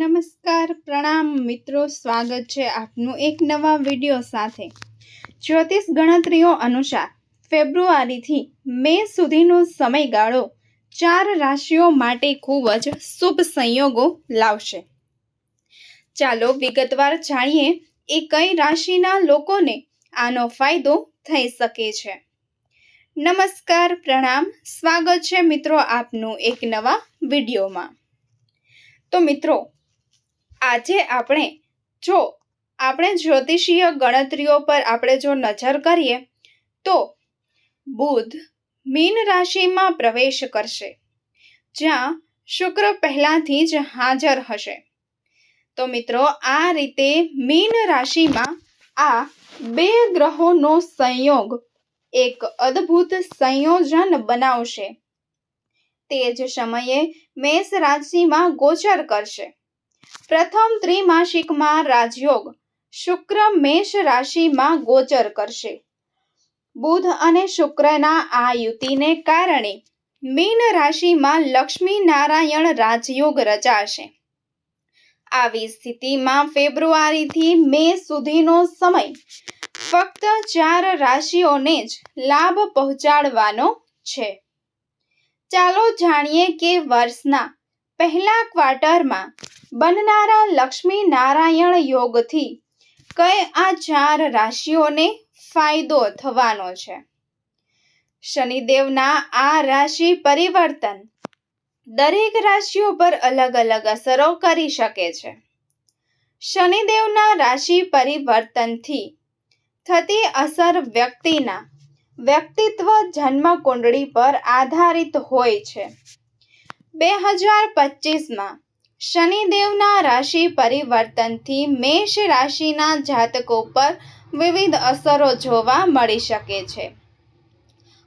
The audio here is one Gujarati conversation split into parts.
નમસ્કાર, પ્રણામ મિત્રો, સ્વાગત છે આપનું એક નવા વીડિયો સાથે. જ્યોતિષ ગણતરીઓ અનુસાર ફેબ્રુઆરીથી મે સુધીનો સમયગાળો ચાર રાશિઓ માટે ખૂબ જ શુભ સંયોગો લાવશે. ચાલો વિગતવાર જાણીએ એ કઈ રાશિના લોકોને આનો ફાયદો થઈ શકે છે. નમસ્કાર, પ્રણામ, સ્વાગત છે મિત્રો આપનું એક નવા વિડીયોમાં. તો મિત્રો આજે આપણે, જો આપણે જ્યોતિષીય ગણતરીઓ પર આપણે જો નજર કરીએ, તો બુધ મીન રાશિમાં પ્રવેશ કરશે, જ્યાં શુક્ર પહેલાંથી જ હાજર હશે. તો મિત્રો, આ રીતે મીન રાશિમાં આ બે ગ્રહોનો સંયોગ એક અદ્ભુત સંયોજન બનાવશે. તે જ સમયે મેષ રાશિમાં ગોચર કરશે. પ્રથમ ત્રિમાસિકમાં રાજયોગ શુક્ર મેષ રાશિમાં ગોચર કરશે. બુધ અને શુક્રના આ યુતિને કારણે મીન રાશિમાં લક્ષ્મી નારાયણ રાજયોગ રચાશે. આવી સ્થિતિમાં ફેબ્રુઆરીથી મે સુધીનો સમય ફક્ત ચાર રાશિઓને જ લાભ પહોંચાડવાનો છે. ચાલો જાણીએ કે વર્ષના પહેલા ક્વાર્ટરમાં બનનારા લક્ષ્મી નારાયણ યોગથી કઈ આ ચાર રાશિઓને ફાયદો થવાનો છે? શનિદેવના આ રાશિ પરિવર્તન દરેક રાશિઓ પર અલગ અલગ અસરો કરી શકે છે. શનિદેવના રાશિ પરિવર્તનથી થતી અસર વ્યક્તિના વ્યક્તિત્વ જન્મ કુંડળી પર આધારિત હોય છે. બે હજાર પચીસમાં શનિદેવના રાશિ પરિવર્તનથી મેષ રાશિના જાતકો પર વિવિધ અસરો જોવા મળી શકે છે.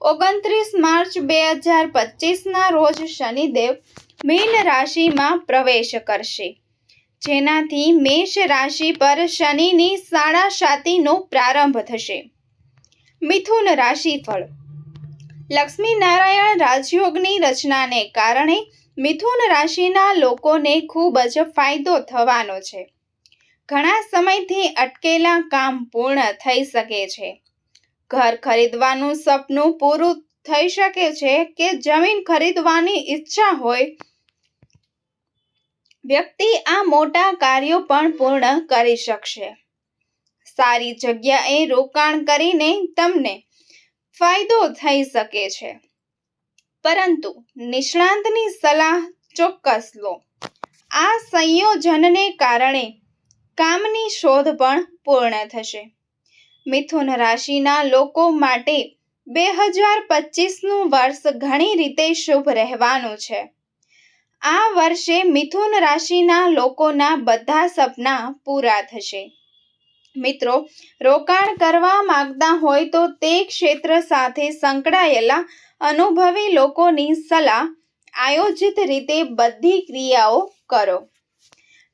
ઓગણત્રીસ માર્ચ બે હજાર પચીસના રોજ શનિદેવ મીન રાશિમાં પ્રવેશ કરશે. જેનાથી મેષ રાશિ પર શનિની સાડા સાતીનો પ્રારંભ થશે. મિથુન રાશિફળ લક્ષ્મી નારાયણ રાજયોગની રચનાને કારણે મિથુન રાશિના લોકોને ખૂબ જ ફાયદો થવાનો છે. ઘણા સમયથી અટકેલા કામ પૂર્ણ થઈ શકે છે. ઘર ખરીદવાનું સપનું પૂરું થઈ શકે છે કે જમીન ખરીદવાની ઈચ્છા હોય. વ્યક્તિ આ મોટા કાર્યો પણ પૂર્ણ કરી શકશે. સારી જગ્યાએ રોકાણ કરીને તમને ફાયદો થઈ શકે છે. પરંતુ નિષ્ણાંતની સલાહ ચોક્કસ લો. આ સંયોજનને કારણે કામની શોધ પણ પૂર્ણ થશે. મિથુન રાશિના લોકો માટે બે હજાર પચીસનું વર્ષ ઘણી રીતે શુભ રહેવાનું છે. આ વર્ષે મિથુન રાશિના લોકોના બધા સપના પૂરા થશે. મિત્રો, રોકાણ કરવા માંગતા હોય તો તે ક્ષેત્ર સાથે સંકળાયેલા અનુભવી લોકોની સલાહ આયોજિત રીતે બધી ક્રિયાઓ કરો.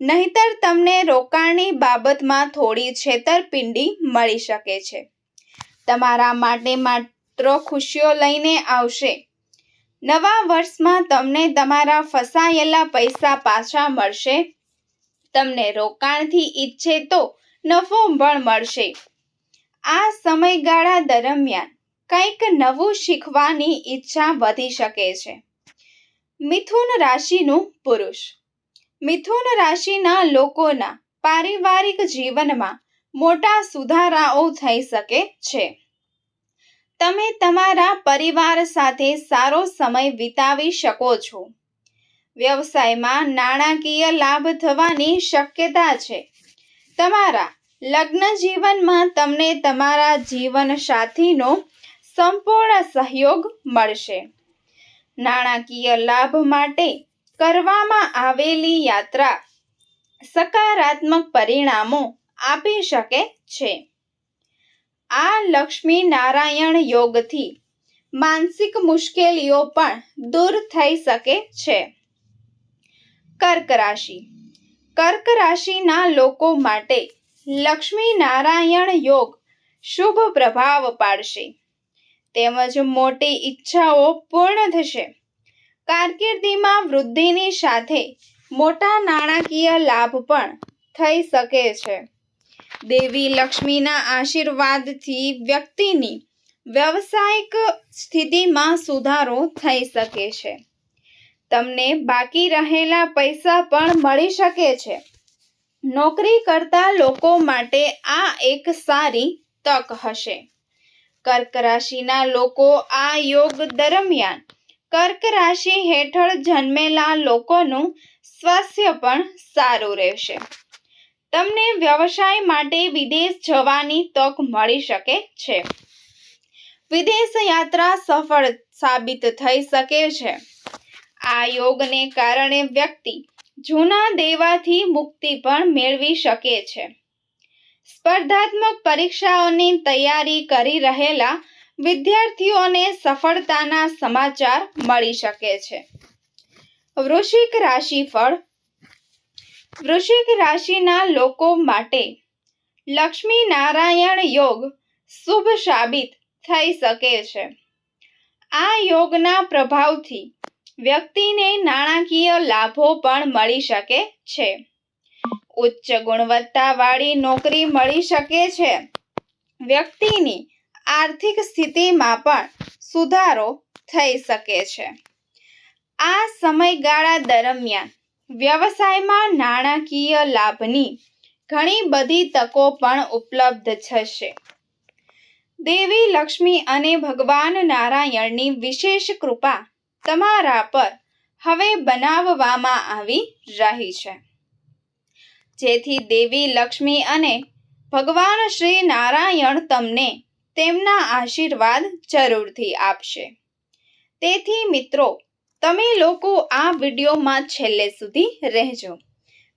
નહીતર તમને રોકાણની બાબતમાં થોડી છેતરપિંડી મળી શકે છે. તમારા માટે માત્ર ખુશીઓ લઈને આવશે. નવા વર્ષમાં તમને તમારા ફસાયેલા પૈસા પાછા મળશે. તમને રોકાણથી ઈચ્છે તો નફો પણ મળશે. આ સમયગાળા દરમિયાન કંઈક નવું શીખવાની ઈચ્છા વધી શકે છે. મિથુન રાશિનું પુરુષ. મિથુન રાશિના લોકોના પારિવારિક જીવનમાં મોટા સુધારાઓ થઈ શકે છે. તમે તમારા પરિવાર સાથે સારો સમય વિતાવી શકો છો. વ્યવસાયમાં નાણાકીય લાભ થવાની શક્યતા છે. તમારા લગ્ન જીવનમાં તમને તમારા જીવન સાથીનો સંપૂર્ણ સહયોગ મળશે. નાણાકીય લાભ માટે કરવામાં આવેલી યાત્રા સકારાત્મક પરિણામો આપી શકે છે. આ લક્ષ્મી નારાયણ યોગથી માનસિક મુશ્કેલીઓ પણ દૂર થઈ શકે છે. કર્ક રાશિ કર્ક રાશિના લોકો માટે લક્ષ્મી નારાયણ યોગ શુભ પ્રભાવ પાડશે. તેમજ મોટી ઈચ્છાઓ પૂર્ણ થશે. કારકિર્દીમાં વૃદ્ધિની સાથે મોટા નાણાકીય લાભ પણ થઈ શકે છે. દેવી લક્ષ્મીના આશીર્વાદથી વ્યક્તિની વ્યવસાયિક સ્થિતિમાં સુધારો થઈ શકે છે. તમને બાકી રહેલા પૈસા પણ મળી શકે છે. નોકરી કરતા લોકો માટે આ એક સારી તક હશે. કર્ક રાશિના લોકો આ યોગ દરમિયાન કર્ક રાશિ હેઠળ જન્મેલા લોકોનું સ્વાસ્થ્ય પણ સારું રહેશે. તમને વ્યવસાય માટે વિદેશ જવાની તક મળી શકે છે. વિદેશ યાત્રા સફળ સાબિત થઈ શકે છે. આ યોગને કારણે વ્યક્તિ જૂના દેવાથી મુક્તિ પણ મેળવી શકે છે. સ્પર્ધાત્મક પરીક્ષાઓની તૈયારી કરી રહેલા વિદ્યાર્થીઓને સફળતાના સમાચાર મળી શકે છે. વૃશ્ચિક રાશિફળ વૃશ્ચિક રાશિના લોકો માટે લક્ષ્મી નારાયણ યોગ શુભ સાબિત થઈ શકે છે. આ યોગના પ્રભાવથી વ્યક્તિને નાણાકીય લાભો પણ મળી શકે છે. ઉચ્ચ ગુણવત્તાવાળી નોકરી મળી શકે છે. વ્યક્તિની આર્થિક સ્થિતિમાં પણ સુધારો થઈ શકે છે. આ સમયગાળા દરમિયાન વ્યવસાયમાં નાણાકીય લાભની ઘણી બધી તકો પણ ઉપલબ્ધ થશે. દેવી લક્ષ્મી અને ભગવાન નારાયણની વિશેષ કૃપા તમારા પર હવે બનાવવામાં આવી રહી છે. જેથી દેવી લક્ષ્મી અને ભગવાન શ્રી નારાયણ તમને તેમના આશીર્વાદ જરૂરથી આપશે. તેથી મિત્રો, તમે લોકો આ વિડીયોમાં છેલ્લે સુધી રહેજો.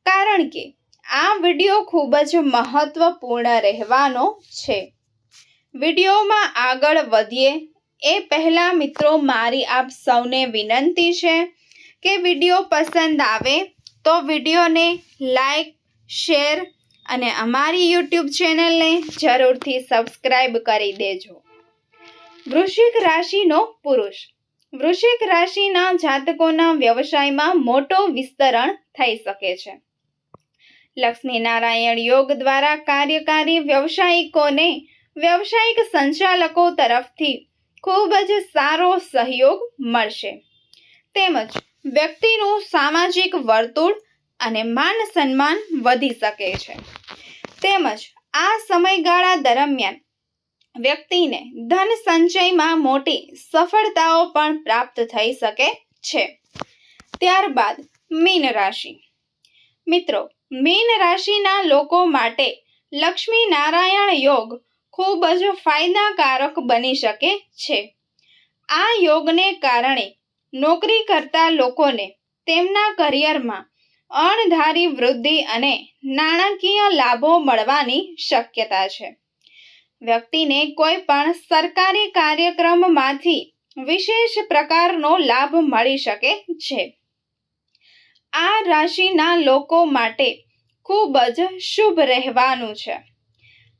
કારણ કે આ વીડિયો ખૂબ જ મહત્વપૂર્ણ રહેવાનો છે. વિડીયોમાં આગળ વધીએ એ પહેલાં મિત્રો મારી આપ સૌને વિનંતી છે કે વીડિયો પસંદ આવે તો વિડીયોને લાઈક, શેર અને અમારી યુટ્યુબ ચેનલને જરૂરથી સબસ્ક્રાઈબ કરી દેજો. વૃશ્ચિક રાશિનો પુરુષ. વૃશ્ચિક રાશિના જાતકોના વ્યવસાયમાં મોટો વિસ્તરણ થઈ શકે છે. લક્ષ્મીનારાયણ યોગ દ્વારા કાર્યકારી વ્યવસાયિકોને વ્યવસાયિક સંચાલકો તરફથી ખૂબ જ સારો સહયોગ મળશે. તેમજ વ્યક્તિનું સામાજિક વર્તુળ અને માન સન્માન વધી શકે છે. તેમજ આ સમયગાળા દરમિયાન વ્યક્તિને ધન સંચયમાં મોટી સફળતાઓ પણ પ્રાપ્ત થઈ શકે છે. ત્યારબાદ મીન રાશિ. મિત્રો, મીન રાશિના લોકો માટે લક્ષ્મી નારાયણ યોગ ખૂબ જ ફાયદાકારક બની શકે છે. આ યોગને કારણે નોકરી કરતા લોકોને તેમના કરિયરમાં અણધારી વૃદ્ધિ અને નાણાકીય લાભો મળવાની શક્યતા છે. વ્યક્તિને કોઈ પણ સરકારી કાર્યક્રમમાંથી વિશેષ પ્રકારનો લાભ મળી શકે છે. આ રાશિના લોકો માટે ખૂબ જ શુભ રહેવાનું છે.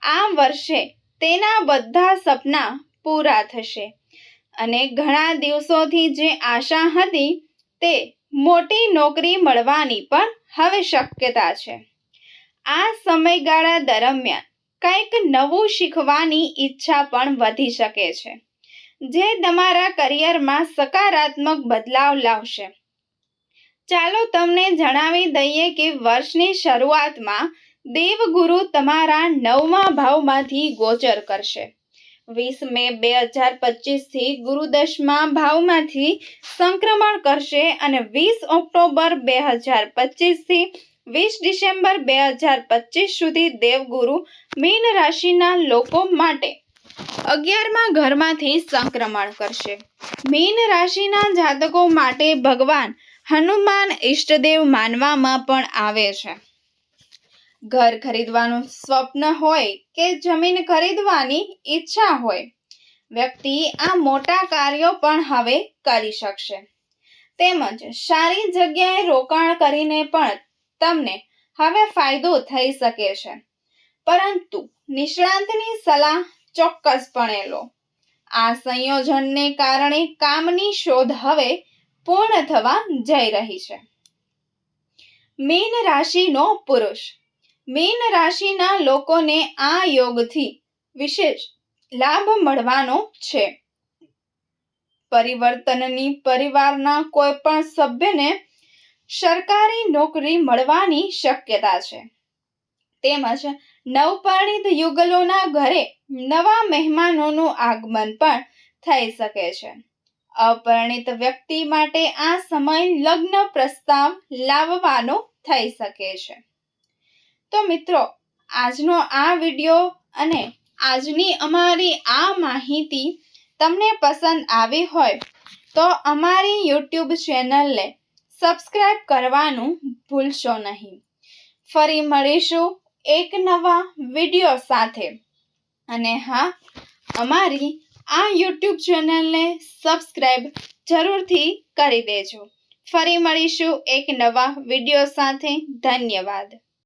આ વર્ષે તેના બધા સપના પૂરા થશે. અને ઘણા દિવસોથી જે આશા હતી તે મોટી નોકરી મળવાની પણ હવે શક્યતા છે. આ સમયગાળા દરમિયાન કંઈક નવું શીખવાની ઈચ્છા પણ વધી શકે છે, જે તમારા કરિયરમાં સકારાત્મક બદલાવ લાવશે. ચાલો તમને જણાવી દઈએ કે વર્ષની શરૂઆતમાં દેવગુરુ તમારા નવમા ભાવમાંથી ગોચર કરશે. વીસ મે બે હજાર પચીસથી ગુરુ દસમા ભાવમાંથી સંક્રમણ કરશે અને વીસ ઓક્ટોબર બે હજાર પચીસથી વીસ ડિસેમ્બર બે હજાર પચીસ સુધી દેવગુરુ મીન રાશિના લોકો માટે અગિયારમાં ઘરમાંથી સંક્રમણ કરશે. મીન રાશિના જાતકો માટે ભગવાન હનુમાન ઈષ્ટદેવ માનવામાં પણ આવે છે. ઘર ખરીદવાનું સ્વપ્ન હોય કે જમીન ખરીદવાની ઈચ્છા હોય, વ્યક્તિ આ મોટા કાર્યો પણ હવે કરી શકશે. તેમજ સારી જગ્યાએ રોકાણ કરીને પણ તમને હવે ફાયદો થઈ શકે છે. પરંતુ નિષ્ણાંતની સલાહ ચોક્કસપણે લો. આ સંયોજનને કારણે કામની શોધ હવે પૂર્ણ થવા જઈ રહી છે. મીન રાશિનો પુરુષ મીન રાશિના લોકોને આ યોગથી વિશેષ લાભ મળવાનો છે. પરિવર્તનની પરિવારના કોઈ પણ સભ્યને સરકારી નોકરી મળવાની શક્યતા છે. તેમજ નવપરિણીત યુગલોના ઘરે નવા મહેમાનોનું આગમન પણ થઈ શકે છે. અપરિણિત વ્યક્તિ માટે આ સમય લગ્ન પ્રસ્તાવ લાવવાનો થઈ શકે છે. તો મિત્રો, આજનો આ વીડિયો અને આજની અમારી આ માહિતી તમને પસંદ આવી હોય તો અમારી યુટ્યુબ ચેનલને સબસ્ક્રાઇબ કરવાનું ભૂલશો નહીં. ફરી મળીશું એક નવા વીડિયો સાથે. અને હા, અમારી આ યુટ્યુબ ચેનલને સબસ્ક્રાઇબ જરૂરથી કરી દેજો. ફરી મળીશું એક નવા વીડિયો સાથે. ધન્યવાદ.